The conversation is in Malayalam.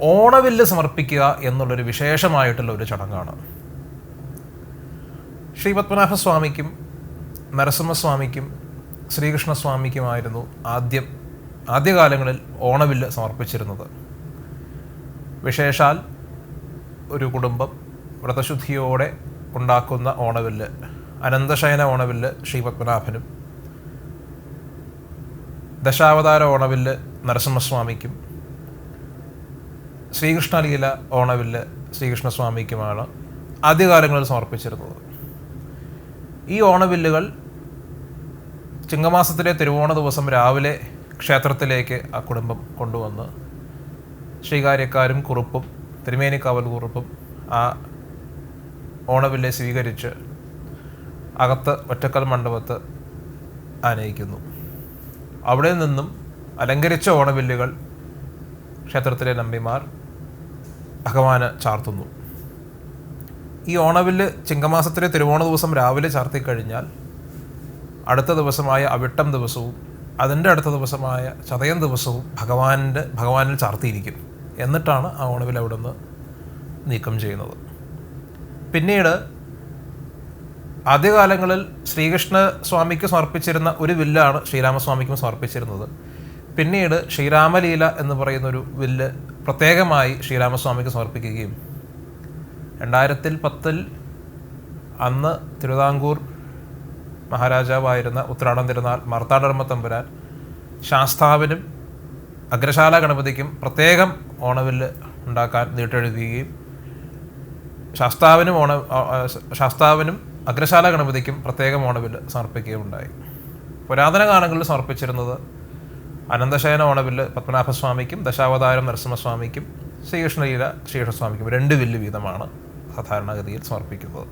ഓണവില്ല് സമർപ്പിക്കുക എന്നുള്ളൊരു വിശേഷമായിട്ടുള്ള ഒരു ചടങ്ങാണ്. ശ്രീ പത്മനാഭസ്വാമിക്കും നരസിംഹസ്വാമിക്കും ശ്രീകൃഷ്ണസ്വാമിക്കുമായിരുന്നു ആദ്യം ആദ്യകാലങ്ങളിൽ ഓണവില്ല് സമർപ്പിച്ചിരുന്നത്. വിശേഷാൽ ഒരു കുടുംബം വ്രതശുദ്ധിയോടെ ഉണ്ടാക്കുന്ന ഓണവില്ല് അനന്തശയന ഓണവില്ല് ശ്രീ പത്മനാഭനും ദശാവതാര ഓണവില്ല് നരസിംഹസ്വാമിക്കും ശ്രീകൃഷ്ണലീല ഓണവില്ല് ശ്രീകൃഷ്ണസ്വാമിക്കുമാണ് ആദ്യകാലങ്ങളിൽ സമർപ്പിച്ചിരുന്നത്. ഈ ഓണവില്ലുകൾ ചിങ്ങമാസത്തിലെ തിരുവോണ ദിവസം രാവിലെ ക്ഷേത്രത്തിലേക്ക് ആ കുടുംബം കൊണ്ടുവന്ന് ശ്രീകാര്യക്കാരും കുറുപ്പും തിരുമേനിക്കാവൽ കുറുപ്പും ആ ഓണവില്ലെ സ്വീകരിച്ച് അകത്ത് ഒറ്റക്കൽ മണ്ഡപത്ത് ആനയിക്കുന്നു. അവിടെ നിന്നും അലങ്കരിച്ച ഓണവില്ലുകൾ ക്ഷേത്രത്തിലെ നമ്പിമാർ ഭഗവാന് ചാർത്തുന്നു. ഈ ഓണവിൽ ചിങ്ങമാസത്തിലെ തിരുവോണ ദിവസം രാവിലെ ചാർത്തി കഴിഞ്ഞാൽ അടുത്ത ദിവസമായ അവിട്ടം ദിവസവും അതിന്റെ അടുത്ത ദിവസമായ ചതയം ദിവസവും ഭഗവാന്റെ ഭഗവാനിൽ ചാർത്തിയിരിക്കും. എന്നിട്ടാണ് ആ ഓണവിൽ അവിടെ നിന്ന് നീക്കം ചെയ്യുന്നത്. പിന്നീട് ആദ്യകാലങ്ങളിൽ ശ്രീകൃഷ്ണ സ്വാമിക്ക് സമർപ്പിച്ചിരുന്ന ഒരു വില്ലാണ് ശ്രീരാമസ്വാമിക്കും സമർപ്പിച്ചിരുന്നത്. പിന്നീട് ശ്രീരാമലീല എന്ന് പറയുന്നൊരു വില്ല് പ്രത്യേകമായി ശ്രീരാമസ്വാമിക്ക് സമർപ്പിക്കുകയും രണ്ടായിരത്തിൽ പത്തിൽ അന്ന് തിരുവിതാംകൂർ മഹാരാജാവായിരുന്ന ഉത്രാടം തിരുനാൾ മാർത്താണ്ഡർമ്മ തമ്പുരാൻ ശാസ്താവിനും അഗ്രശാല ഗണപതിക്കും പ്രത്യേകം ഓണവില്ല് ഉണ്ടാക്കാൻ നീട്ടെഴുതുകയും ശാസ്താവിനും ഓണ ശാസ്താവിനും അഗ്രശാല ഗണപതിക്കും പ്രത്യേകം ഓണവില്ല് സമർപ്പിക്കുകയും ഉണ്ടായി പുരാതന കാലങ്ങളിൽ സമർപ്പിച്ചിരുന്നത് അനന്തശയന ഓണവില്ല് പത്മനാഭസ്വാമിക്കും ദശാവതാരം നരസിംഹസ്വാമിക്കും ശ്രീകൃഷ്ണലീല ശ്രീകൃഷ്ണസ്വാമിക്കും. രണ്ട് വില്ല് വീതമാണ് സാധാരണഗതിയിൽ സമർപ്പിക്കുന്നത്.